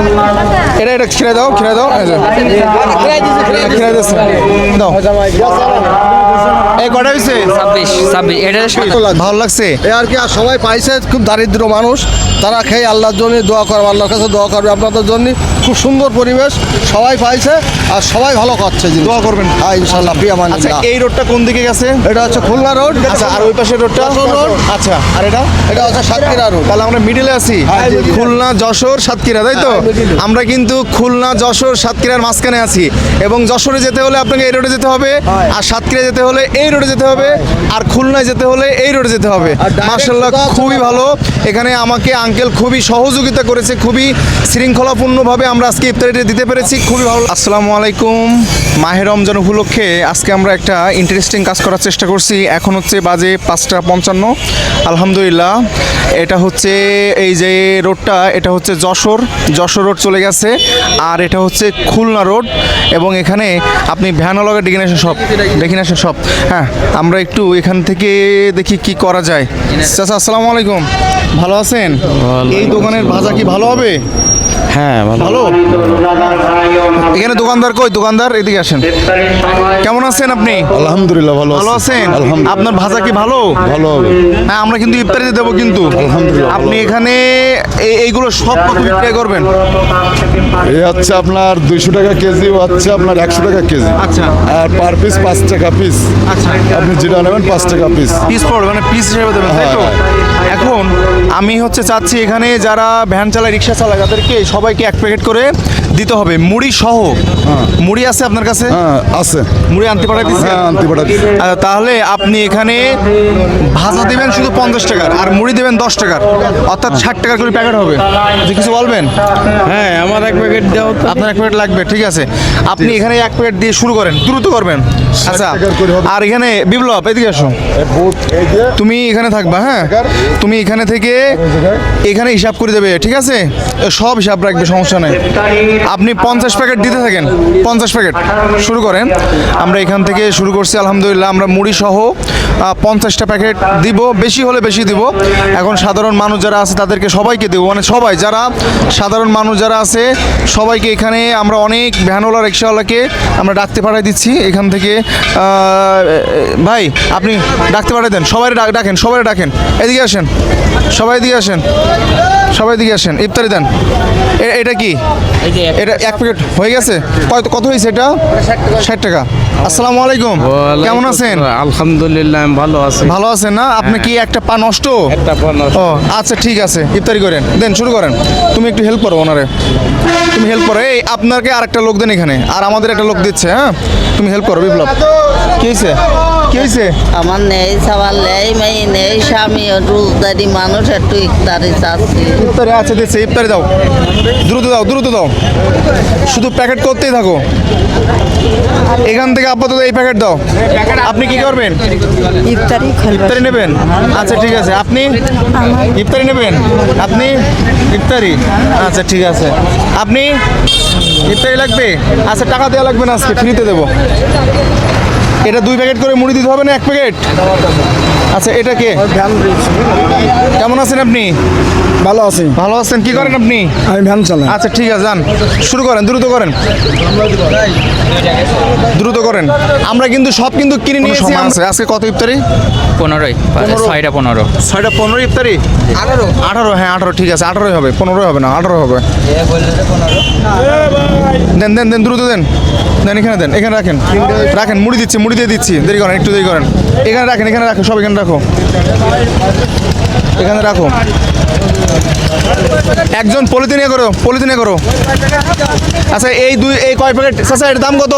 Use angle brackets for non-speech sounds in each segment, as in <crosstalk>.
বাংলা এটা এটা ছেড়ে দাও ছেড়ে দাও। ছেড়ে দিচ্ছে দাও। এই কটা হয়েছে ছাব্বিশ ছাব্বিশ। এটা ভালো লাগছে। এ আর কি আর সবাই পাইছে খুব দারিদ্র মানুষ। তারা খেয়ে আল্লাহর জন্য দোয়া করবে আল্লাহর কাছে দোয়া করবে আপনাদের জন্য। খুব সুন্দর পরিবেশ সবাই পাইছে আর সবাই ভালো খাচ্ছে জিনিস। দোয়া করবেন। হ্যাঁ ইনশাল্লাহ প্রিয়া মানে আচ্ছা এই রোডটা কোন দিকে গেছে? এটা হচ্ছে খুলনা রোড। আচ্ছা আর ওই পাশের রোডটা? রোড। আচ্ছা আর এটা? এটা হচ্ছে সাতক্ষীরা রোড। তাহলে আমরা মিডিলে আছি। হ্যাঁ। খুলনা যশোর সাতক্ষীরা তাই তো? হ্যাঁ। আমরা কিন্তু খুলনা যশোর সাতক্ষীরার মাঝখানে আছি। এবং যশোরে যেতে হলে আপনাকে এই রোডে যেতে হবে। আর সাতক্ষীরা যেতে হলে এই রোডে যেতে হবে আর খুলনায় যেতে হলে এই রোডে যেতে হবে। মার্শাল্লাহ খুবই ভালো। এখানে আমাকে আঙ্কেল খুবই সহযোগিতা করেছে খুবই শৃঙ্খলাপূর্ণভাবে আমরা আজকে ইফতারিটা দিতে পেরেছি খুবই ভালো আসসালামু আলাইকুম। মাহের রমজান উপলক্ষে আজকে আমরা একটা ইন্টারেস্টিং কাজ করার চেষ্টা করছি। এখন হচ্ছে বাজে পাঁচটা পঞ্চান্ন। আলহামদুলিল্লাহ এটা হচ্ছে এই যে রোডটা এটা হচ্ছে যশোর। যশোর রোড চলে গেছে। আর এটা হচ্ছে খুলনা রোড এবং এখানে আপনি ভ্যানলগের সব দেখে আসেন সব। হ্যাঁ আমরা একটু এখান থেকে দেখি কি করা যায়। চাচা আসসালামু আলাইকুম। ভালো আছেন? এই দোকানের ভাজা কি ভালো হবে? হ্যাঁ ভালো। ভালো? এখানে দোকানদার কই? দোকানদার এদিকে আসেন। কেমন আছেন আপনি? আলহামদুলিল্লাহ ভালো ভালো আছেন? আপনার ভাজা কি ভালো? ভালো হবে। হ্যাঁ আমরা কিন্তু ইফতারিতে দেবো কিন্তু। আলহামদুলিল্লাহ, আপনি এখানে এই- এইগুলো সব কত বিক্রয় করবেন? এই হচ্ছে আপনার দুইশো টাকা কেজি হচ্ছে আপনার একশো টাকা কেজি। আচ্ছা। আর পার পিস পাঁচ টাকা পিস। আচ্ছা। আপনি যেটা নেবেন পাঁচ টাকা পিস। পিস পড়বে মানে পিস হিসেবে দেবেন তাই তো? এখন আমি হচ্ছে চাচ্ছি এখানে যারা ভ্যান চালায় রিক্সা চালায় তাদেরকে সবাইকে এক প্যাকেট করে দিতে হবে। মুড়ি সহ। মুড়ি আছে আপনার কাছে? হ্যাঁ আছে। মুড়ি আনতে পাঠাই দিচ্ছি হ্যাঁ আনতে আচ্ছা, তাহলে আপনি এখানে ভাজা পঞ্চাশ টাকার আর মুড়ি দেবেন দশ টাকার। অর্থাৎ ষাট টাকার করে প্যাকেট হবে। যে কিছু বলবেন? হ্যাঁ আমার এক প্যাকেট দাও আপনার এক প্যাকেট লাগবে ঠিক আছে। আপনি এখানে এক প্যাকেট দিয়ে শুরু করেন দ্রুত করবেন। আচ্ছা। আর এখানে বিপ্লব এদিকে আসো। তুমি এখানে থাকবা হ্যাঁ? তুমি এখানে থেকে এখানে হিসাব করে দেবে ঠিক আছে? সব হিসাব রাখবে সমস্যা নেই। আপনি পঞ্চাশ প্যাকেট দিতে থাকেন পঞ্চাশ প্যাকেট। শুরু করেন। আমরা এখান থেকে শুরু করছি আলহামদুলিল্লাহ। আমরা মুড়ি সহ পঞ্চাশটা প্যাকেট দিব। বেশি হলে বেশি দিব। এখন সাধারণ মানুষ যারা আছে তাদেরকে সবাইকে দেবো। মানে সবাই যারা সাধারণ মানুষ যারা আছে সবাইকে এখানে আমরা অনেক ভ্যানওয়ালা রিক্সাওয়ালাকে আমরা ডাকতে পাঠাই দিচ্ছি। এখান থেকে ভাই আপনি ডাকতে পাঠাই দেন। সবাই ডাক ডাকেন সবাই ডাকেন। এদিকে আসেন। সবাই এদিকে আসেন। সবাই এদিকে আসেন। ইফতারি দেন। এ- এটা কি? এটা এক প্যাকেট হয়ে গেছে? কত কত হয়েছে এটা? ষাট টাকা। আসসালামু আলাইকুম। কেমন আছেন? আলহামদুলিল্লাহ ভালো আছি। ভালো আছেন না? আপনি কি একটা পা নষ্ট? একটা পণ্য ও আচ্ছা ঠিক আছে। ইফতারি করেন। দেন শুরু করেন। তুমি একটু হেল্প করো ওনারে। তুমি হেল্প করো। এই আপনাকে আর একটা লোক দেন এখানে। আর আমাদের একটা লোক দিচ্ছে হ্যাঁ? তুমি হেল্প করো বিপ্লব। কি হয়েছে কি হয়েছে আমার নেই সবার নেই মেয়ে নেই স্বামী রোজদারি মানুষ একটু ইফতারি চাচ্ছি। ইফতারি আচ্ছা দিচ্ছে ইফতারি দাও। দ্রুত দাও দ্রুত দাও। শুধু প্যাকেট করতেই থাকো। এখান থেকে আপাতত এই প্যাকেট দাও। আপনি কি করবেন? ইফতারি ইফতারি নেবেন? আচ্ছা ঠিক আছে। আপনি? ইফতারি নেবেন? আপনি? ইফতারি? আচ্ছা ঠিক আছে। আপনি? ইফতারি লাগবে? আচ্ছা টাকা দেওয়া লাগবে না আজকে ফ্রিতে দেবো। এটা দুই প্যাকেট করে মুড়ি দিতে হবে না এক প্যাকেট? আচ্ছা এটা কে? কেমন আছেন আপনি? ভালো আছি। ভালো আছেন কি করেন আপনি? আমি ভ্যান চালাই। আচ্ছা ঠিক আছে যান। শুরু করেন দ্রুত করেন। দ্রুত করেন। আমরা কিন্তু সব কিন্তু কিনে নিয়েছি আছে? আজকে কত ইফতারি? পনেরোই ছয়টা পনেরো। ছয়টা পনেরো ইফতারি? আঠারো। আঠারো হ্যাঁ আঠারো ঠিক আছে আঠারোই হবে পনেরোই হবে না আঠারো হবে। দেন দেন দেন দ্রুত দেন। দেন এখানে দেন এখানে রাখেন। রাখেন মুড়ি দিচ্ছি মুড়ি দিয়ে দিচ্ছি। দেরি করেন একটু দেরি করেন। এখানে রাখেন এখানে রাখেন সব এখানে রাখো। এখানে রাখো। একজন পলিথিনে করো পলিথিনে করো। আচ্ছা এই দুই, এই কয় প্যাকেট? আচ্ছা এটার দাম কত?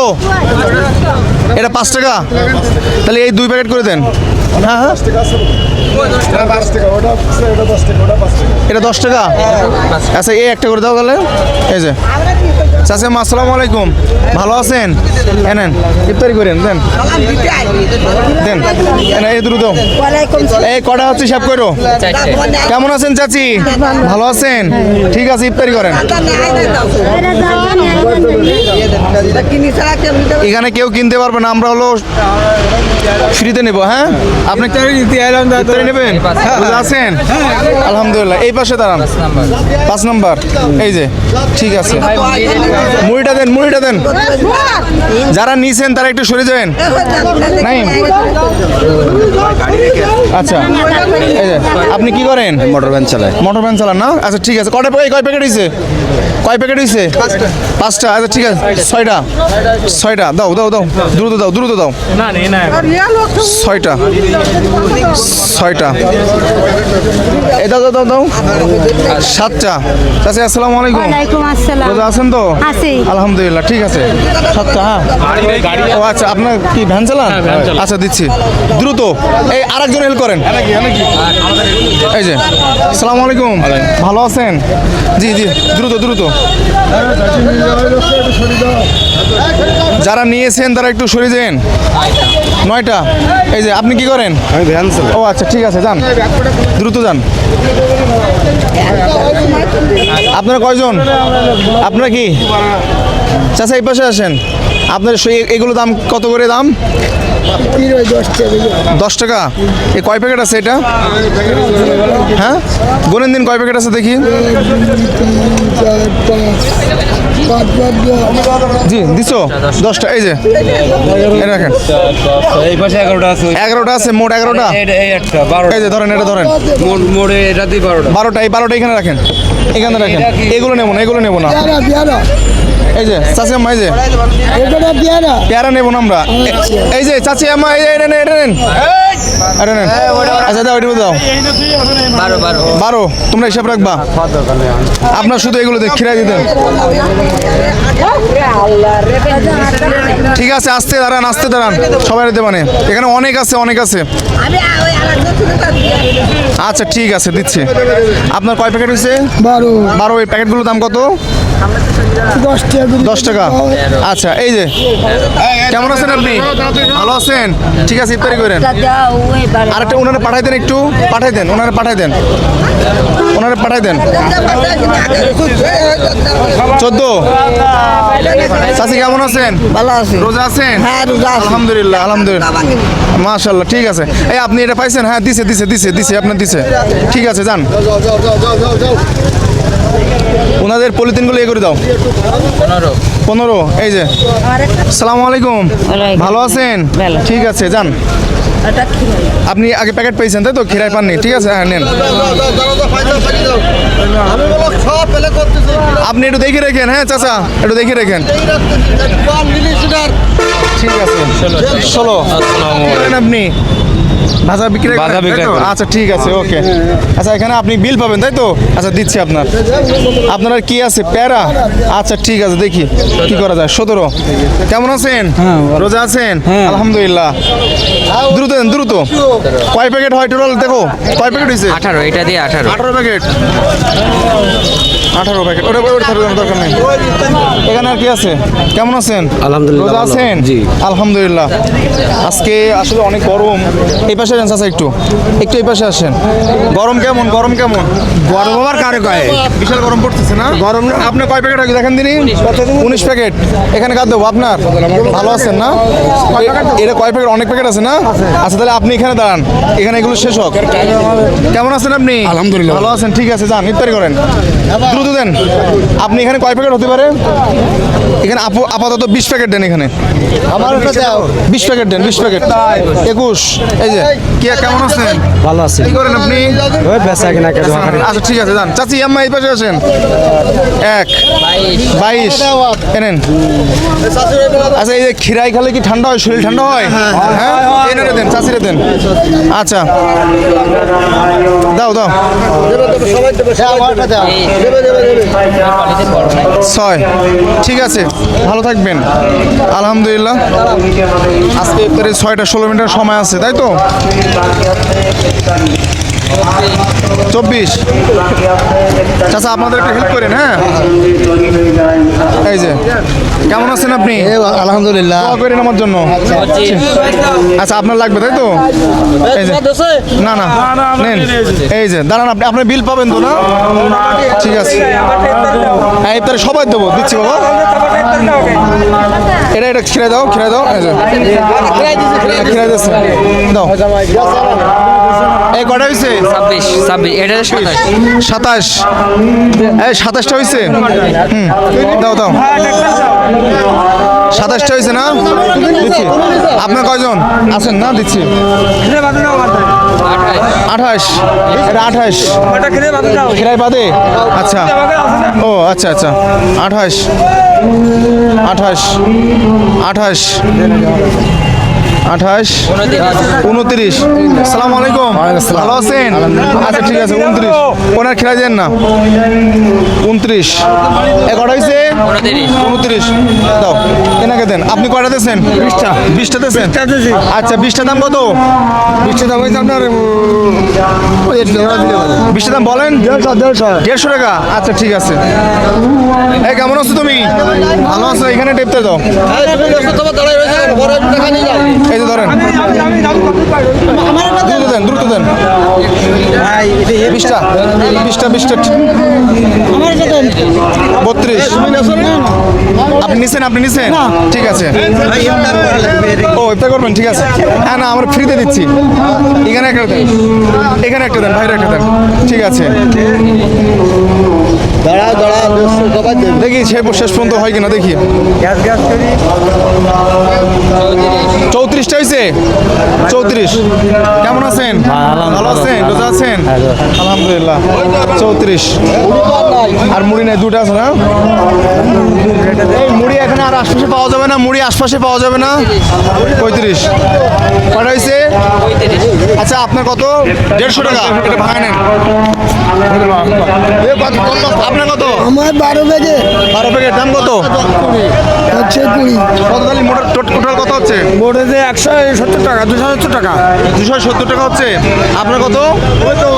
এটা পাঁচ টাকা? তাহলে এই দুই প্যাকেট করে দেন। হ্যাঁ হ্যাঁ। এটা দশ টাকা? আচ্ছা এই একটা করে দাও তাহলে। এই যে। চাচাম আসসালামু আলাইকুম। ভালো আছেন? এনেন ইফতারি করেন দেন। দেন এই দ্রুত এই কটা হচ্ছে হিসাব করো। কেমন আছেন চাচি? ভালো আছেন? ঠিক আছে ইফতারি করেন। এখানে কেউ কিনতে পারবে না আমরা হলো ফ্রিতে নেব হ্যাঁ? আপনি নেবেন? রোজা আছেন আলহামদুলিল্লাহ এই পাশে দাঁড়ান। পাঁচ নম্বর। এই যে ঠিক আছে। মুড়িটা দেন মুড়িটা দেন। যারা নিছেন তারা একটু সরে যাবেন। নাই? আচ্ছা এই যে আপনি কি করেন? মোটর ভ্যান চালায়। মোটর ভ্যান চালান না? আচ্ছা ঠিক আছে। কটা প্যাকেট কয় প্যাকেট হয়েছে কয় প্যাকেট হয়েছে পাঁচটা। আচ্ছা ঠিক আছে। ছয়টা। ছয়টা? দাও দাও দাও। দ্রুত দাও দ্রুত দাও। ছয়টা। ছয়টা। এ দাও দাও দাও দাও। সাতটা। চাচি আসসালামু আলাইকুম। রোজা আছেন তো? আলহামদুলিল্লাহ ঠিক আছে। সাতটা হ্যাঁ? ও আচ্ছা আপনার কি ভ্যান চালান? আচ্ছা দিচ্ছি। দ্রুত। এই আরেকজন হেল্প করেন। এই যে আসসালামু আলাইকুম। ভালো আছেন? জি জি দ্রুত। দ্রুত। যারা নিয়েছেন তারা একটু সরে যান। নয়টা। এই যে আপনি কি করেন? আমি ভ্যান ও আচ্ছা ঠিক আছে যান। দ্রুত যান। আপনারা কয়জন? আপনারা কি? চাচা এই পাশে আসেন। আপনার সেই এগুলো দাম কত করে দাম? দশ টাকা। এ কয় প্যাকেট আছে এটা? হ্যাঁ? গোনেন দিন কয় প্যাকেট আছে দেখি? জি দিছো? দশটা এই যে। রাখেন। এই পাশে এগারোটা আছে। এগারোটা আছে মোট এগারোটা? এই যে ধরেন এটা ধরেন। মোড়ে এটা দিয়ে বারোটা। বারোটা এই বারোটা এখানে রাখেন। এখানে রাখেন। এগুলো নেব না এগুলো নেব না। এই যে চাচি আম্মা এই যে। পেয়ারা নেব না আমরা। এই যে চাচি আম্মা এই এটা নেন এটা নেন। এটা নেন। আচ্ছা দাও এটা দাও। বারো তোমরা হিসাব রাখবা। আপনার শুধু এগুলো দেখ খিরাই দিতেন। ঠিক আছে আসতে দাঁড়ান আসতে দাঁড়ান। সবাই দিতে মানে। এখানে অনেক আছে অনেক আছে। আচ্ছা ঠিক আছে দিচ্ছি। আপনার কয় প্যাকেট হয়েছে? বারো। বারো এই প্যাকেটগুলোর দাম কত? দশ টাকা আচ্ছা এই যে কেমন আছেন আপনি? ভালো আছেন? ঠিক আছে ইফতারি করেন। আরেকটা ওনারা পাঠাই দেন একটু। পাঠাই দেন ওনারা পাঠাই দেন। ওনারা পাঠাই দেন। চোদ্দ। চাষি কেমন আছেন? ভালো আছি। রোজা আছেন? হ্যাঁ, রোজা আলহামদুলিল্লাহ আলহামদুলিল্লাহ। মাশাল্লাহ ঠিক আছে। এই আপনি এটা পাইছেন? হ্যাঁ দিছে দিছে দিছে দিছে আপনার দিছে। ঠিক আছে যান। ওনাদের পলিথিনগুলো ইয়ে করে দাও। পনেরো। এই যে। সালামু আলাইকুম। ওয়ালাইকুম ভালো আছেন? ঠিক আছে যান। আপনি আগে প্যাকেট পেয়েছেন তাই তো? খিরাই পাননি। ঠিক আছে হ্যাঁ নেন। আপনি একটু দেখে রেখেন হ্যাঁ চাচা? একটু দেখে রেখেন। ঠিক আছে। ষোলো আপনি। ভাজা বিক্রি ভাজা বিক্রি। আচ্ছা ঠিক আছে ওকে। আচ্ছা এখানে আপনি বিল পাবেন তাই তো? আচ্ছা দিচ্ছি আপনার। আপনার কি আছে? প্যারা? আচ্ছা ঠিক আছে দেখি কি করা যায়। সতেরো। কেমন আছেন? রোজা আছেন? আলহামদুলিল্লাহ। দ্রুত দেন দ্রুত। কয় প্যাকেট হয় টোটাল? দেখো কয় প্যাকেট হয়েছে আঠারো এটা দিয়ে আঠারো। আঠারো প্যাকেট। আঠারো প্যাকেট ওটা ওটা থাকবে না, দরকার নেই। এখানে আর কি আছে? কেমন আছেন? আলহামদুলিল্লাহ, রোজা আছেন? জি। আলহামদুলিল্লাহ। আজকে আসলে অনেক গরম। এই পাশে আসেন চাচা একটু। একটু এই পাশে আসেন। গরম কেমন? গরম কেমন? গরম আবার কারে কয়? বিশাল গরম পড়তেছে না? গরম আপনি কয় প্যাকেট আগে দেখেন দিনই উনিশ প্যাকেট এখানে কার দেবো? আপনার? ভালো আছেন না? এটা কয় প্যাকেট অনেক প্যাকেট আছে না? আচ্ছা তাহলে আপনি এখানে দাঁড়ান। এখানে এগুলো শেষ হোক। কেমন আছেন আপনি? আলহামদুলিল্লাহ। ভালো আছেন ঠিক আছে যান ইফতারি করেন। দ্রুত দেন। আপনি এখানে কয় প্যাকেট হতে পারে? এখানে আপু- আপাতত বিশ প্যাকেট দেন এখানে। আমার বিশ প্যাকেট দেন বিশ প্যাকেট একুশ এই যে। কি কেমন আছেন? ভালো আছে। কি করেন আপনি? বেচা কিনা করে। আচ্ছা ঠিক আছে যান। চাচি আম্মা এই পাশে আসেন। এক বাইশ। এনেন। আচ্ছা এই যে খিরাই খেলে কি ঠান্ডা হয় শরীর ঠান্ডা হয়? হ্যাঁ এনে দেন। আচ্ছা। দাও দাও। ছয়। ঠিক আছে, ভালো থাকবেন। আলহামদুলিল্লাহ। আজকে ইফতারে ছয়টা ষোলো মিনিটের সময় আছে, তাই তো? চব্বিশ। চাচা, আপনাদের একটু হেল্প করেন হ্যাঁ? এই যে। কেমন আছেন আপনি? আলহামদুলিল্লাহ। দোয়া করেন আমার জন্য। আচ্ছা। আপনার লাগবে তাই তো? এই যে। না না নেন। এই যে দাঁড়ান আপনি আপনার বিল পাবেন তো না? ঠিক আছে। হ্যাঁ ইফতারে সবাই দেবো। দিচ্ছি বাবা। এটা এটা খিরাই দাও খিরাই দাও। এই যে। খিরাই দিচ্ছে দাও। এই কটা হয়েছে ছাব্বিশ ছাব্বিশ। এটা সাতাশ। সাতাশ। এই সাতাশটা হয়েছে হুম। দাও দাও। সাতাশটা হয়েছে না? দিচ্ছি। আপনার কয়জন? আছেন না? দিচ্ছি। আঠাশ। এটা আঠাশ। খিরাই বাদে? আচ্ছা। ও আচ্ছা আচ্ছা। আঠাশ। আঠাশ। আঠাশ। আঠাশ উনত্রিশ। সালাম আলাইকুম। ভালো আছেন? আচ্ছা ঠিক আছে উনত্রিশ। ওনার খেলা দেন না। উনত্রিশ। এগারো হয়েছে উনত্রিশ। দাও। দেন। আপনি কয়টা দিয়েছেন? বিশটা। বিশটা দিয়েছেন? আচ্ছা বিশটা দাম কত? বিশটা দাম হয়েছে আপনার বিশটা দাম বলেন? দেড়শো টাকা? আচ্ছা ঠিক আছে। এই কেমন আছো তুমি? ভালো আছো? এখানে টেপতে দাও। এই যে ধরেন। দ্রুত দেন দ্রুত দেন। বিশটা বিশটা বিশটা বত্রিশ। আপনি নিছেন আপনি নিছেন? ঠিক আছে। ও ইফতার করবেন ঠিক আছে। হ্যাঁ না আমরা ফ্রিতে দিচ্ছি। এখানে একটা দেন। এখানে একটা দেন বাইরে একটা দেন। ঠিক আছে। দাঁড়া দাঁড়া দেখি সে শেষ পর্যন্ত হয় কিনা দেখি। চৌত্রিশটা হয়েছে চৌত্রিশ। কেমন আছেন? ভালো আছেন? রোজা আছেন? আলহামদুলিল্লাহ। চৌত্রিশ। আর মুড়ি নাই দুটা আছে না? আর আশপাশে পাওয়া যাবে না মুড়ি আশপাশে পাওয়া যাবে না? পঁয়ত্রিশ। কটা হয়েছে? আচ্ছা আপনার কত? দেড়শো টাকা। এটা ভাঙা নেন আপনার কত? আমার বারো বেজে। বারো প্যাকেট। দাম কত? হচ্ছে কুড়ি। মোটর টোটাল কত হচ্ছে? মোটে যে একশো সত্তর টাকা দুশো সত্তর টাকা। দুশো সত্তর টাকা হচ্ছে। আপনার কত?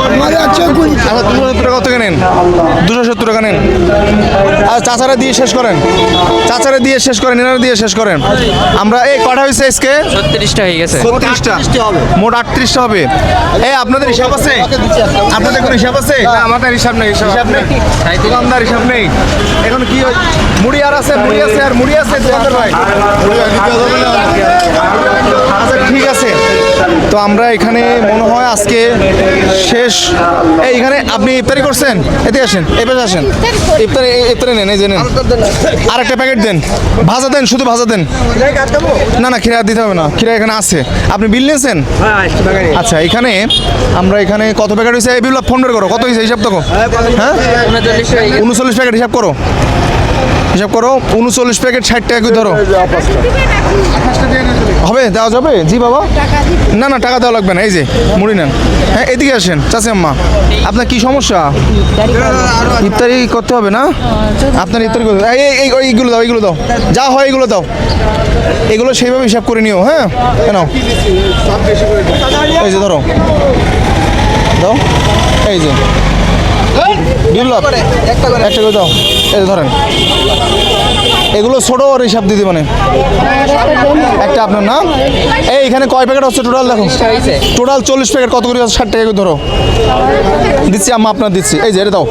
কুড়ি। আচ্ছা দুশো সত্তর টাকা নেন? দুশো সত্তর টাকা নেন। আর চাচারা দিয়ে শেষ করেন। চাচারা দিয়ে শেষ করেন এনারা দিয়ে শেষ করেন। আমরা এই কটা হয়েছে আজকে? ছত্রিশটা হয়ে গেছে। ছত্রিশটা মোট আটত্রিশটা হবে। এই আপনাদের হিসাব আছে? আপনাদের কোনো হিসাব আছে? আমাদের হিসাব নেই হিসাব নেই? দোকানদার হিসাব নেই। এখন কি মুড়ি আর আছে মুড়ি আছে আর মুড়ি আছে দোকানদার ভাই আচ্ছা ঠিক আছে। তো আমরা এখানে মনে হয় আজকে শেষ। এই, এখানে আপনি ইফতারি করছেন? এতে আসেন পাশে আসেন। ইফতারি ইফতারি নেন, এই যে নেন। আর একটা প্যাকেট দেন। ভাজা দেন, শুধু ভাজা দেন। না না খিরা দিতে হবে না। খিরা এখানে আছে। আপনি বিল নিয়েছেন? আচ্ছা এখানে আমরা এখানে কত প্যাকেট হয়েছে? এই বিপ্লব ফোন করো। কত হয়েছে? হিসাব তো হয়ে? উনচল্লিশ প্যাকেট হিসাব করো। হিসাব করো, উনচল্লিশ প্যাকেট ষাট টাকা করে ধরো। হবে? দেওয়া যাবে? জি বাবা। না না, টাকা দেওয়া লাগবে না, এই যে, মুড়ি নেন। হ্যাঁ এদিকে আসেন, চাচি আম্মা। আপনার কি সমস্যা? ইফতারি করতে হবে না? আপনার ইফতারি করতে এই এইগুলো দাও এইগুলো দাও। যা হয় এগুলো দাও। এগুলো সেইভাবে হিসাব করে নিও হ্যাঁ? কেন? এই যে, ধরো। দাও। এই যে। বিপ্লব একটা করে। দাও। এই ধরেন। এগুলো ছোট ওর হিসাব দিদি মানে। একটা আপনার না? এই এখানে কয় প্যাকেট হচ্ছে টোটাল দেখো? টোটাল চল্লিশ প্যাকেট কত করে ষাট টাকা করে ধরো। দিচ্ছি আম্মা আপনার দিচ্ছি। এই যে এটা দাও।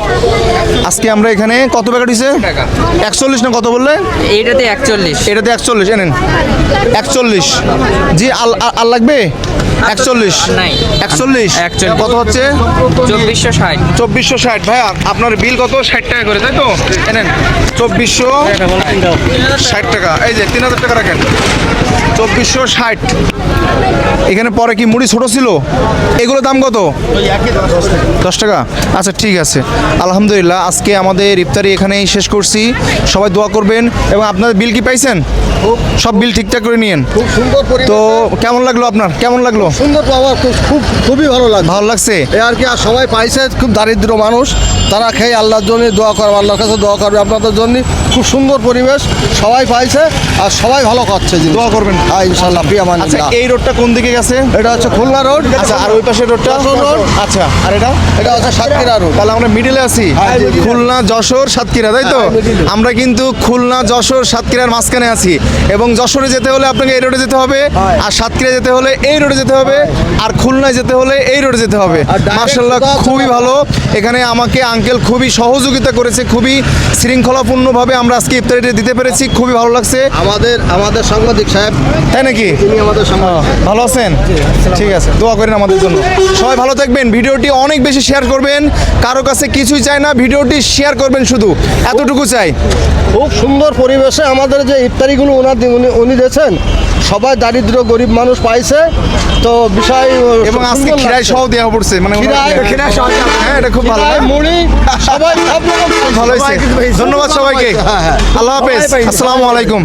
আজকে আমরা এখানে কত প্যাকেট হয়েছে একচল্লিশ না কত বললে? এইটাতে একচল্লিশ। এটাতে একচল্লিশ এনেন একচল্লিশ। জি আল আল লাগবে? একচল্লিশ। নাই। একচল্লিশ। একচল্লিশ। কত হচ্ছে? চব্বিশশো ষাট। চব্বিশশো ষাট। ভাইয়া আপনার বিল কত? ষাট টাকা করে তাই তো? এনেন। চব্বিশশো ষাট টাকা। এই যে তিন হাজার টাকা রাখেন। চব্বিশশো ষাট। এখানে পরে কি মুড়ি ছোট ছিল? এগুলো দাম কত? দশ টাকা। আচ্ছা ঠিক আছে। আলহামদুলিল্লাহ আজকে আমাদের ইফতারি এখানেই শেষ করছি। সবাই দোয়া করবেন। এবং আপনাদের বিল কি পাইছেন? সব বিল ঠিকঠাক করে নিয়েন। খুব সুন্দর তো কেমন লাগল আপনার? কেমন লাগল? সুন্দর পাওয়া খুব খুব খুবই ভালো লাগবে ভালো লাগছে? আর কি আর সবাই পাইছে খুব দারিদ্র মানুষ। তারা খেয়ে আল্লাহর জন্য দোয়া করবে আল্লাহর কাছে দোয়া করবে আপনাদের জন্য। খুব সুন্দর পরিবেশ সবাই পাইছে আর সবাই ভালো খাচ্ছে জিনিস। দোয়া করবেন। ইনশাল্লাহ প্রিয়া আচ্ছা এই রোডটা কোন দিকে দিকে আছে এটা হচ্ছে খুলনা রোড। আচ্ছা আর ওই পাশে রোডটা রোড। আচ্ছা আর এটা? এটা হচ্ছে সাতক্ষীরা রোড তাহলে আমরা মিডিলে আছি। হ্যাঁ, খুলনা যশোর সাতক্ষীরা তাই তো? হ্যাঁ, আমরা কিন্তু খুলনা যশোর সাতক্ষীরার মাঝখানে আছি। এবং যশোরে যেতে হলে আপনাকে এই রোডে যেতে হবে। আর সাতক্ষীরা যেতে হলে এই রোডে যেতে হবে। আর খুলনায় যেতে হলে এই রোডে যেতে হবে। মার্শাল্লাহ খুবই ভালো। এখানে আমাকে আঙ্কেল খুবই সহযোগিতা করেছে খুবই শৃঙ্খলাপূর্ণভাবে আমরা আজকে ইফতারিটা দিতে পেরেছি। খুবই ভালো লাগছে। আমাদের আমাদের সাংবাদিক সাহেব। তাই নাকি? তিনি আমাদের ভালো আছেন? ঠিক আছে দোয়া করেন আমাদের জন্য। সবাই ভালো থাকবেন ভিডিওটি অনেক বেশি শেয়ার করবেন। কারও কাছে কিছুই চাই না ভিডিওটি শেয়ার করবেন শুধু। এতটুকু চাই। খুব সুন্দর পরিবেশে আমাদের যে ইফতারিগুলো ওনার উনি উনি দিয়েছেন সবাই দারিদ্র গরিব মানুষ পাইছে। তো বিষয় এবং আজকে খিরাই সহ দেওয়া পড়ছে মানে খিরাই- সহ হ্যাঁ এটা খুব ভালো। মুড়ি সবাই সব <laughs> রকম ভালো হয়েছে ধন্যবাদ সবাইকে। হ্যাঁ হ্যাঁ। আল্লাহ হাফেজ। আসসালামু আলাইকুম।